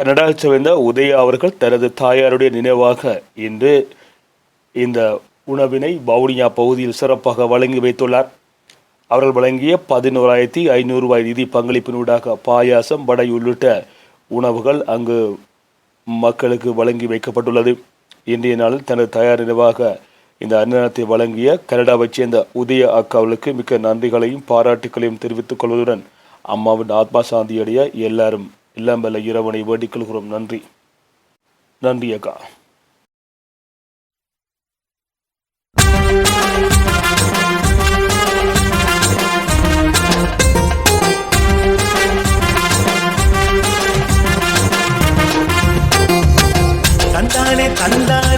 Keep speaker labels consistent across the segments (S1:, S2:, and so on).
S1: கனடாவை சேர்ந்த உதயா அவர்கள் தனது தாயாருடைய நினைவாக இன்று இந்த உணவினை வவுனியா பகுதியில் சிறப்பாக வழங்கி வைத்துள்ளார். அவர்கள் வழங்கிய பதினோராயிரத்தி ஐநூறு ரூபாய் நிதி பங்களிப்பினூடாக பாயாசம் வடை உள்ளிட்ட உணவுகள் அங்கு மக்களுக்கு வழங்கி வைக்கப்பட்டுள்ளது. இன்றைய நாளில் தனது தயார் நினைவாக இந்த அன்னதானத்தை வழங்கிய கனடாவைச் சேர்ந்த உதய அக்காவுக்கு மிக்க நன்றிகளையும் பாராட்டுகளையும் தெரிவித்துக் கொள்வதுடன் அம்மாவின் ஆத்மா சாந்தியடைய எல்லாரும் எல்லாம் வல்ல இறைவனை வேண்டிக் கொள்கிறோம். நன்றி. நன்றி அக்கா.
S2: தந்தானே தந்தானே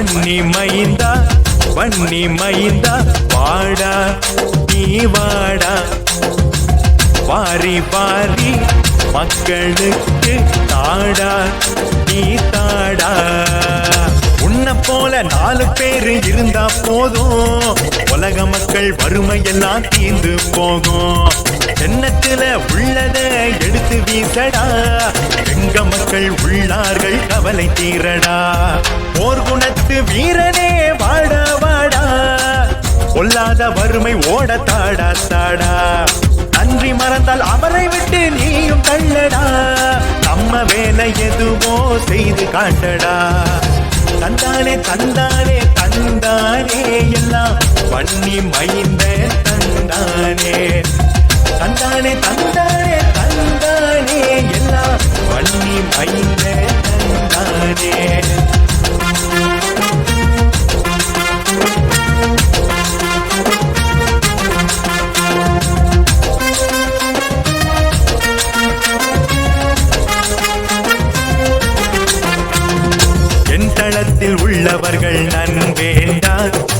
S2: வன்னி மைந்தா வன்னி மைந்தா வாடா நீ வாடா. வாரி வாரி மக்களுக்கு தாடா நீ தாடா. உன்னை போல நாலு பேரு இருந்தா போதும். உலக மக்கள் வறுமை எல்லாம் தீர்ந்து போகும். எண்ணத்துல உள்ளத எடுத்து வீசடா. எங்க மக்கள் உள்ளார்கள் கவலை தீரடா. போர் குணத்து வீரனே வாட வாடா. கொல்லாத வறுமை ஓட தாடா தாடா. நன்றி மறந்தால் அவரை விட்டு நீயும் தள்ளடா. நம்ம வேலை எதுவோ செய்து காட்டடா. தந்தானே தந்தானே தந்தானே எல்லாம் பண்ணி மைந்த தந்தானே. தந்தானே தந்தானே தந்தானே. எல்லாம் வள்ளி மைந்த தந்தானே. உள்ளவர்கள் நன் உள்ளவர்கள்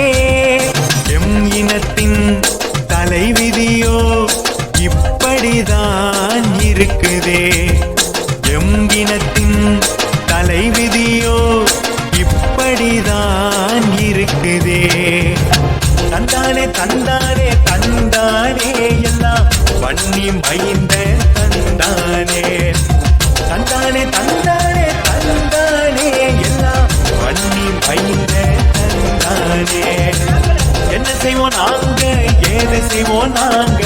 S2: இருக்குதே. எம் இனத்தின் தலைவிதியோ இப்படிதான் இருக்குதே. தந்தானே தந்தானே தந்தானே எல்லாம் வன்னி மைந்த தந்தானே. தந்தானே தந்தானே தந்தானே எல்லாம் வன்னி மைந்த தந்தானே. என்ன செய்வோம் நாங்க? ஏது செய்வோம் நாங்க?